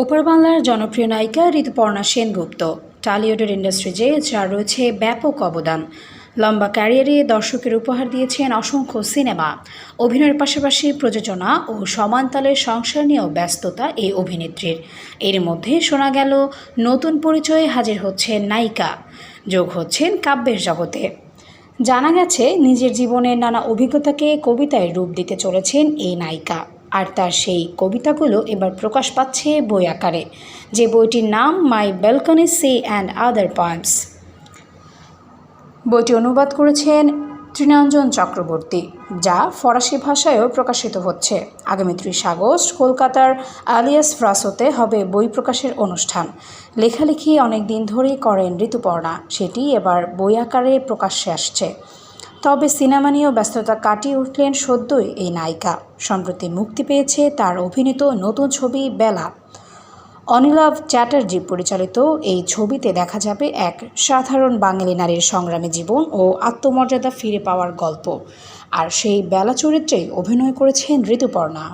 ওপার বাংলার জনপ্রিয় নায়িকা ঋতুপর্ণা সেনগুপ্ত। টালিউডের ইন্ডাস্ট্রিজে যার রয়েছে ব্যাপক অবদান। লম্বা ক্যারিয়ারে দর্শকের উপহার দিয়েছেন অসংখ্য সিনেমা। অভিনয়ের পাশাপাশি প্রযোজনা ও সমানতালে সংসার নিয়েও ব্যস্ততা এই অভিনেত্রীর। এর মধ্যে শোনা গেল, নতুন পরিচয়ে হাজির হচ্ছেন নায়িকা। যোগ হচ্ছেন কাব্যের জগতে। জানা গেছে, নিজের জীবনের নানা অভিজ্ঞতাকে কবিতায় রূপ দিতে চলেছেন এই নায়িকা। আর তার সেই কবিতাগুলো এবার প্রকাশ পাচ্ছে বই আকারে। যে বইটির নাম my balcony sea and other points বইটি অনুবাদ করেছেন তৃণাঞ্জন চক্রবর্তী, যা ফরাসি ভাষায়ও প্রকাশিত হচ্ছে। আগামী ত্রিশ আগস্ট কলকাতার আলিয়াস ফ্রাসোতে হবে বই প্রকাশের অনুষ্ঠান। লেখালেখি অনেক দিন ধরেই করেন ঋতুপর্ণা। সেটি এবার বই আকারে প্রকাশ্যে আসছে। তবে সিনেমা নিয়েও ব্যস্ততা কাটিয়ে উঠলেন সদ্যই এই নায়িকা। সম্প্রতি মুক্তি পেয়েছে তার অভিনীত নতুন ছবি বেলা। অনিলাভ চ্যাটার্জি পরিচালিত এই ছবিতে দেখা যাবে এক সাধারণ বাঙালি নারীর সংগ্রামী জীবন ও আত্মমর্যাদা ফিরে পাওয়ার গল্প। আর সেই বেলা চরিত্রেই অভিনয় করেছেন ঋতুপর্ণা।